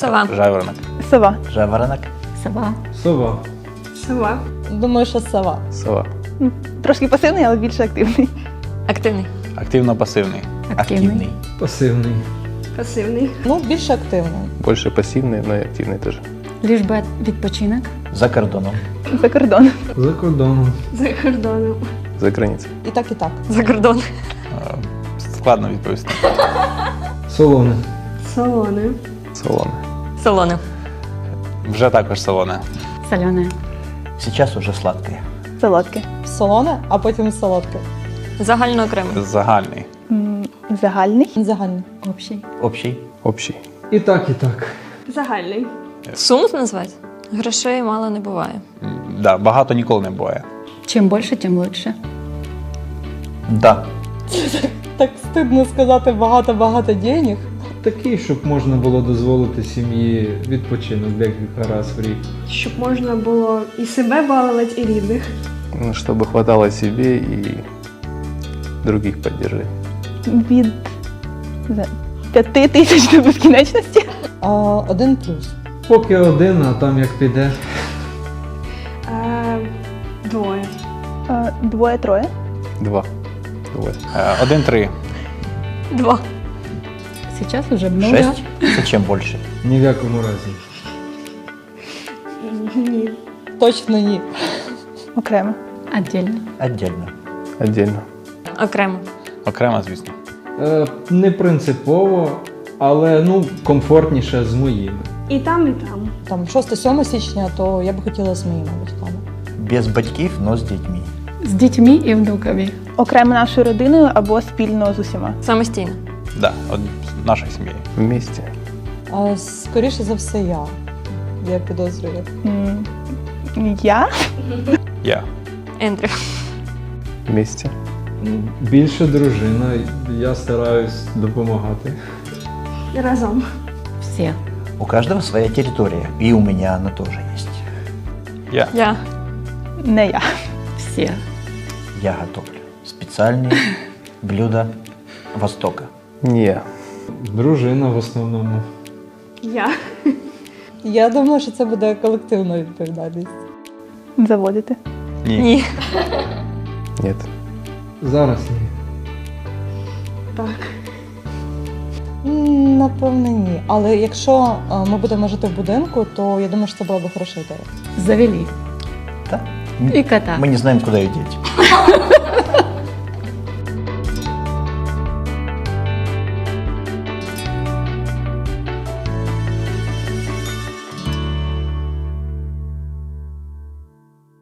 Сова. Жайворонок. Сова. Жайворонок. Сова. Сова. Сова. Думаю, що сова. Сова. М, Трошки пасивний, але більше активний. Активний. Активно-пасивний. Активний. Пасивний. Пасивний. Ну, більш активно. Больше пассивный, но и активный тоже. Ліж би відпочинок. За кордоном. За кордон. За кордоном. За кордоном. За границей. І так, і так. За кордон. Е, Складно відповісти. Солоне. Солоне. Салоны. Солоне. Вже також солоне. Солене. Сейчас уже сладке. Солодке. Солоне, а потім солодке. Загально окремо. Загальний. Загальний. Загальний. Общий. Общий. Общий. І так, і так. Загальний. Суму назвати? Грошей мало не буває. Да, багато ніколи не буває. Чим більше, тим лучше. Да. Так стидно сказати багато-багато денег. Такий, щоб можна було дозволити сім'ї відпочинок декілька разів в рік. Щоб можна було і себе балувати, і рідних. Ну, Чтобы хватало себе и других поддержать. Від п'яти тисяч до безкінечності. А, один плюс. Поки один, а там як піде. Е, двоє. Двоє-троє. Два. Двое. Е, Один-три. Два. Сейчас уже много. Шесть. Зачем більше? Ні в якому разі. Ні. Точно ні. Окремо. Отдельно. Отдельно. Отдельно. Окремо. Окремо, звісно. Е, не принципово, але ну, комфортніше з моїми. І там, і там. Там 6-7 січня, то я б хотіла з моїми батьками. Без батьків, но з дітьми. З дітьми і внуками. Окремо нашою родиною або спільно з усіма. Самостійно. Да, от з нашою сім'єю. Вместе. А, скоріше за все, я. Я підозрюю. М, Я? Я. Ендрю. Вместе. Ну, Більше дружина, я стараюсь допомагати. Разом. Всі. У каждого своя территория, и у меня она тоже есть. Я. Я. Не я. Всі. Я готовлю специальные блюда Востока. Я. Дружина в основному. Я. Я думаю, що це буде колективна відповідальність. Заводити. Ні. Ні. Нет. Зараз ні. Так. Напевно, ні. Але якщо ми будемо жити в будинку, то я думаю, що це була б хороша ідея. Завели. Да? І кота. Мы не знаем, куда ее деть.